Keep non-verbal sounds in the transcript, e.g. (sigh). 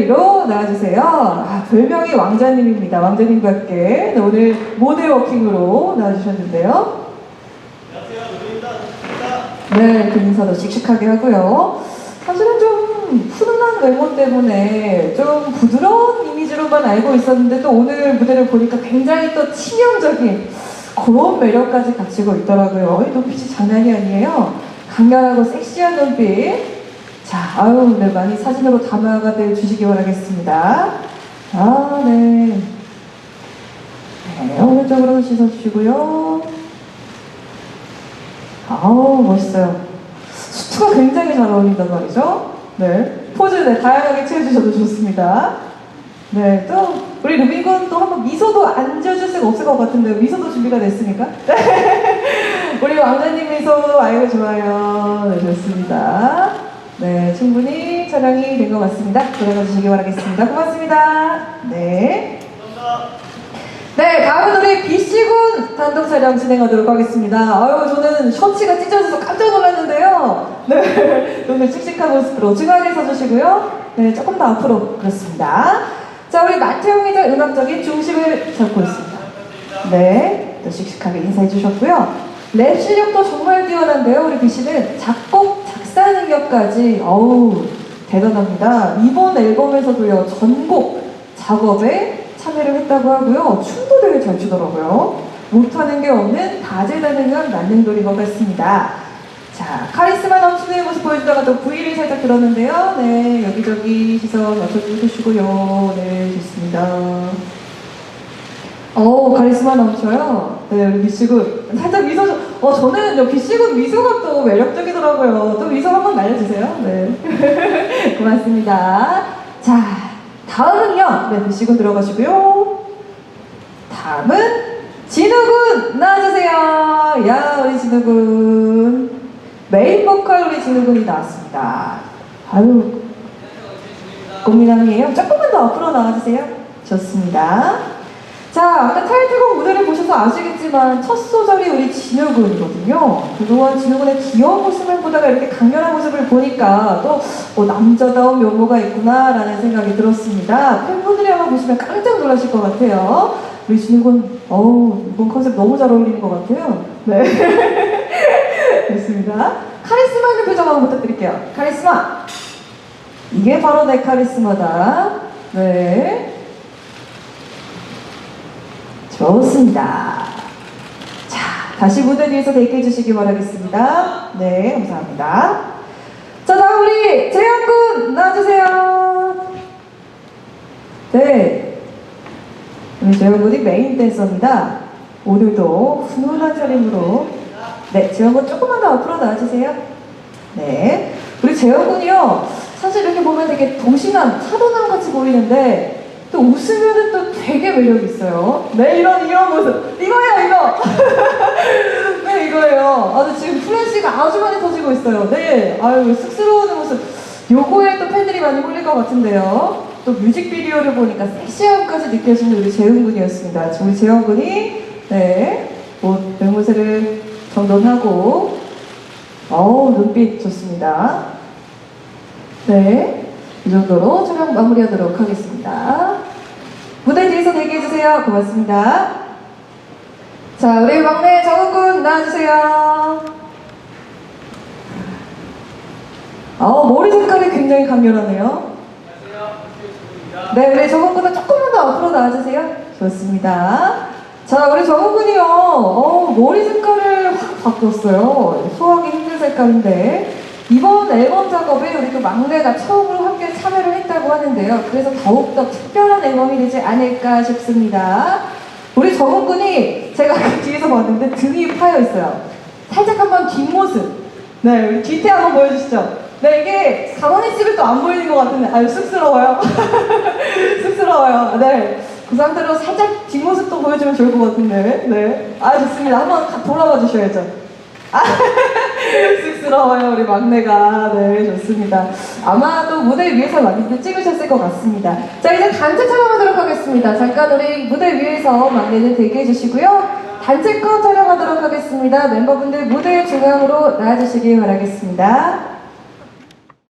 위로 나와주세요. 아, 별명이 왕자님입니다. 왕자님과 함께 네, 오늘 모델 워킹으로 나와주셨는데요. 네, 그 인사도 씩씩하게 하고요. 사실은 좀 푸른한 외모 때문에 좀 부드러운 이미지로만 알고 있었는데 또 오늘 무대를 보니까 굉장히 또 치명적인 그런 매력까지 갖추고 있더라고요. 이 눈빛이 장난이 아니에요. 강렬하고 섹시한 눈빛. 자, 아유, 네, 많이 사진으로 담아가 주시기 바라겠습니다. 아, 네. 네, 오른쪽으로 씻어주시고요. 아우, 멋있어요. 수트가 굉장히 잘 어울린단 말이죠. 네. 포즈 네, 다양하게 취해주셔도 좋습니다. 네, 또, 우리 루빈 군 또 한번 미소도 안 지어줄 수가 없을 것 같은데, 미소도 준비가 됐으니까. (laughs) 우리 왕자님 미소, 아이고, 좋아요. 네, 좋습니다. 네, 충분히 촬영이 된 것 같습니다. 들어가 주시기 바라겠습니다. 고맙습니다. 네. 네, 다음은 우리 비씨군 단독 촬영 진행하도록 하겠습니다. 아유, 저는 셔츠가 찢어져서 깜짝 놀랐는데요. 네, 오늘 씩씩한 모습으로 중앙에 서주시고요. 네, 조금 더 앞으로 그렇습니다. 자, 우리 마태용 기자 음악적인 중심을 잡고 있습니다. 네, 또 씩씩하게 인사해 주셨고요. 랩 실력도 정말 뛰어난데요. 우리 비씨는 작곡, 능력까지 어우 대단합니다. 이번 앨범에서도요 전곡 작업에 참여를 했다고 하고요. 춤도 되게 잘 추더라고요. 못하는 게 없는 다재다능한 만능돌인 것 같습니다. 자, 카리스마 넘치는 모습 보여주다가 또 V를 살짝 들었는데요. 네, 여기저기 시선 맞춰주시고요. 네, 좋습니다. 어 카리스마 넘쳐요. 네, 우리 미씨군. 살짝 미소 좀, 어, 저는 요 비씨군 미소가 또 매력적이더라고요. 또 미소 한번 날려주세요. 네. (laughs) 고맙습니다. 자, 다음은요. 네, 비씨군 들어가시고요. 다음은 진우군 나와주세요. 야, 우리 진우군. 메인 보컬 우리 진우군이 나왔습니다. 아유, 고민함이에요. 조금만 더 앞으로 나와주세요. 좋습니다. 자, 아까 타이틀곡 무대를 보셔서 아시겠지만 첫 소절이 우리 진우군이거든요. 그동안 진우군의 귀여운 모습을 보다가 이렇게 강렬한 모습을 보니까 또 어, 남자다운 면모가 있구나라는 생각이 들었습니다. 팬분들이 아마 보시면 깜짝 놀라실 것 같아요. 우리 진우군, 어우, 이번 컨셉 너무 잘 어울리는 것 같아요. 네. (laughs) 좋습니다. 카리스마 있는 표정 한번 부탁드릴게요. 카리스마! 이게 바로 내 카리스마다. 네. 좋습니다. 자, 다시 무대 뒤에서 대기해 주시기 바라겠습니다. 네, 감사합니다. 자, 다음 우리 재현군 나와주세요. 네. 우리 재현군이 메인 댄서입니다. 오늘도 훈훈한 차림으로. 네, 재현군 조금만 더 앞으로 나와주세요. 네. 우리 재현군이요. 사실 이렇게 보면 되게 도신한, 차도남 같이 보이는데, 또 웃으면은 또 되게 매력 있어요. 네, 이런 이런 모습. 이거예요, 이거. (laughs) 네, 이거예요. 아주 지금 플래시가 아주 많이 터지고 있어요. 네, 아유 쑥스러운 모습. 요거에 또 팬들이 많이 홀릴 것 같은데요. 또 뮤직비디오를 보니까 섹시함까지 느껴지는 우리 재훈군이었습니다. 우리 재훈군이 네, 옷 외모세를 정돈하고, 어우 눈빛 좋습니다. 네. 이 정도로 촬영 마무리하도록 하겠습니다. 대기해주세요. 고맙습니다. 자, 우리 막내 정은군 나와주세요. 어, 머리 색깔이 굉장히 강렬하네요. 네, 우리 정은군은 조금만 더 앞으로 나와주세요. 좋습니다. 자, 우리 정은군이요. 어, 머리 색깔을 확 바꿨어요. 소화하기 힘든 색깔인데. 이번 앨범 작업에 우리 또 막내가 처음으로 함께 참여를 했다고 하는데요. 그래서 더욱더 특별한 앨범이 되지 않을까 싶습니다. 우리 정훈 군이 제가 그 뒤에서 봤는데 등이 파여 있어요. 살짝 한번 뒷모습. 네, 우리 뒤태 한번 보여주시죠. 네, 이게 가만히 있으면 또 안 보이는 것 같은데, 아유, 쑥스러워요. (laughs) 쑥스러워요. 네. 그 상태로 살짝 뒷모습도 보여주면 좋을 것 같은데. 네. 아, 좋습니다. 한번 가- 돌아봐 주셔야죠. 아, (laughs) 쑥스러워요, 우리 막내가. 네, 좋습니다. 아마도 무대 위에서 많이들 찍으셨을 것 같습니다. 자, 이제 단체 촬영하도록 하겠습니다. 잠깐 우리 무대 위에서 막내는 대기해 주시고요. 단체컷 촬영하도록 하겠습니다. 멤버분들 무대 중앙으로 나와주시기 바라겠습니다.